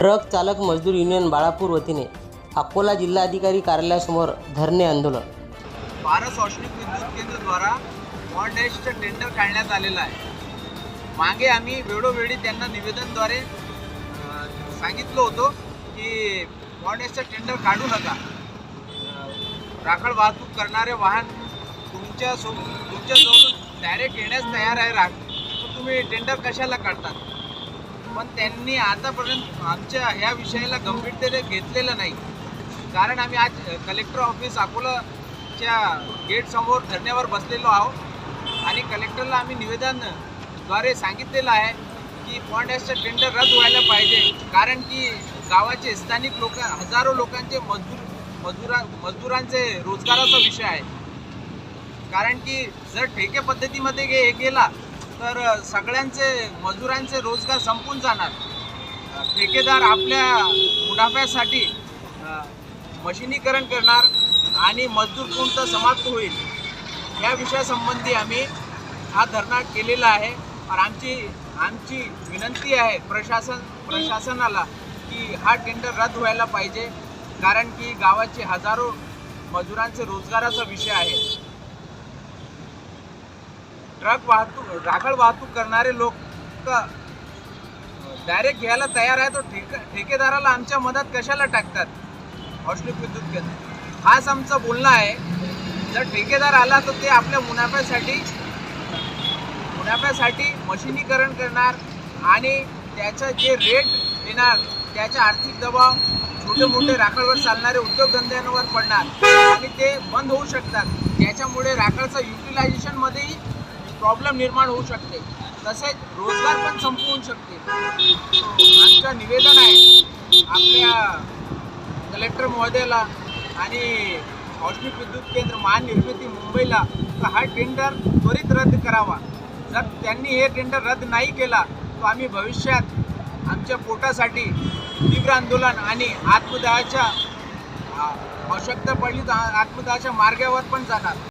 Truck चालक मजदूर union Balapur वतीने अकोला जिल्हाधिकारी कार्यालयासमोर धरणे आंदोलन. भारत औष्णिक विद्युत केंद्रद्वारा मॉडॅशचं टेंडर काढण्यात आलेलं आहे. मागे आम्ही वेळोवेळी त्यांना निवेदनद्वारे सांगितलं होतं की मॉडॅशचं टेंडर काढू नका. राखड वाहतूक करणारे वाहन तुमच्या सो तुमच्याजवळ डायरेक्ट येण्यास तयार आहे राख तर तुम्ही टेंडर कशाला काढतात? पण त्यांनी आतापर्यंत आमच्या ह्या विषयाला गंभीरतेने घेतलेलं नाही. कारण आम्ही आज कलेक्टर ऑफिस अकोलाच्या गेटसमोर धरण्यावर बसलेलो आहोत. आणि कलेक्टरला आम्ही निवेदनद्वारे सांगितलेलं आहे की पॉन्डॅसचं टेंडर रद्द व्हायला पाहिजे. कारण की गावाचे स्थानिक लोक हजारो लोकांचे मजदूर मजुरा मजदुरांचे रोजगाराचा विषय आहे. कारण की जर ठेके पद्धतीमध्ये गे हे गेला तर सगळ्यांचे मजुरांचे रोजगार संपून जाणार. ठेकेदार आपल्या मुनाफ्यासाठी मशिनीकरण करणार आणि मजदूर कोणतं समाप्त होईल. या विषयासंबंधी आम्ही हा धरणा केलेला आहे. आणि आमची आमची विनंती आहे प्रशासन प्रशासनाला की हा टेंडर रद्द व्हायला पाहिजे. कारण की गावाचे हजारो मजुरांचे रोजगाराचा विषय आहे. ट्रक वाहतूक राखड वाहतूक करणारे लोक डायरेक्ट घ्यायला तयार आहे तो ठेक ठेकेदाराला आमच्या मदत कशाला टाकतात? औष्णिक विद्युत केंद्र. हाच आमचं बोलणं आहे. जर ठेकेदार आला तर ते आपल्या मुनाफ्यासाठी मुनाफ्यासाठी मशिनीकरण करणार आणि त्याचं जे रेट येणार त्याचा आर्थिक दबाव छोटे मोठे राखडवर चालणारे उद्योगधंद्यांवर पडणार आणि ते बंद होऊ शकतात. त्याच्यामुळे राखडचं युटिलायझेशनमध्येही प्रॉब्लेम निर्माण होऊ शकते. तसेच रोजगार पण संपवू शकते. आमचं निवेदन आहे आपल्या कलेक्टर महोदयाला आणि औष्णिक विद्युत केंद्र महानिर्मिती मुंबईला तर हा टेंडर त्वरित रद्द करावा. जर त्यांनी हे टेंडर रद्द नाही केला तर आम्ही भविष्यात आमच्या पोटासाठी तीव्र आंदोलन आणि आत्मदहाच्या आवश्यकता पडली तर आ- आत्मदहाच्या मार्गावर पण जाणार.